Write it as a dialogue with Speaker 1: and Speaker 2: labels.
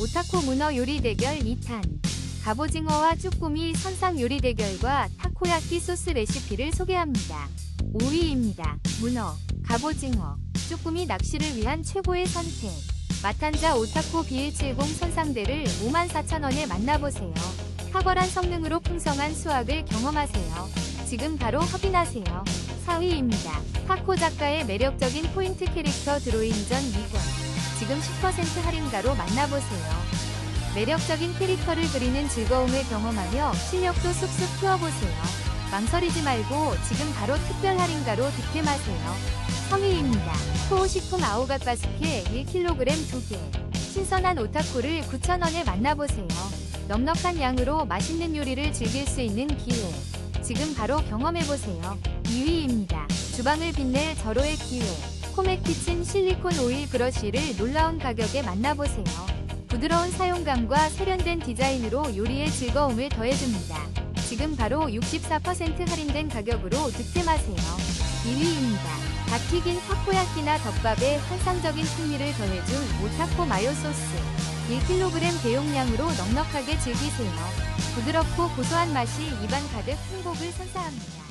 Speaker 1: 오타코 문어 요리 대결 2탄 갑오징어와 쭈꾸미 선상 요리 대결과 타코야끼 소스 레시피를 소개합니다. 5위입니다. 문어, 갑오징어, 쭈꾸미 낚시를 위한 최고의 선택. 마탄자 오타코 BL70 선상대를 54,000원에 만나보세요. 탁월한 성능으로 풍성한 수확을 경험하세요. 지금 바로 확인하세요. 4위입니다. 타코 작가의 매력적인 포인트 캐릭터 드로잉 전 2권. 지금 10% 할인가로 만나보세요. 매력적인 캐릭터를 그리는 즐거움을 경험하며 실력도 쑥쑥 키워보세요. 망설이지 말고 지금 바로 특별 할인가로 득템하세요. 3위입니다. 토호식품 아오가바스케 1kg 2개. 신선한 오타코를 9,000원에 만나보세요. 넉넉한 양으로 맛있는 요리를 즐길 수 있는 기회. 지금 바로 경험해보세요. 2위입니다. 주방을 빛낼 절호의 기회. 코메 키친 실리콘 오일 브러쉬를 놀라운 가격에 만나보세요. 부드러운 사용감과 세련된 디자인으로 요리의 즐거움을 더해줍니다. 지금 바로 64% 할인된 가격으로 득템하세요. 1위입니다. 다 튀긴 타코야끼나 덮밥에 환상적인 풍미를 더해준 오타코 마요 소스. 1kg 대용량으로 넉넉하게 즐기세요. 부드럽고 고소한 맛이 입안 가득 행복을 선사합니다.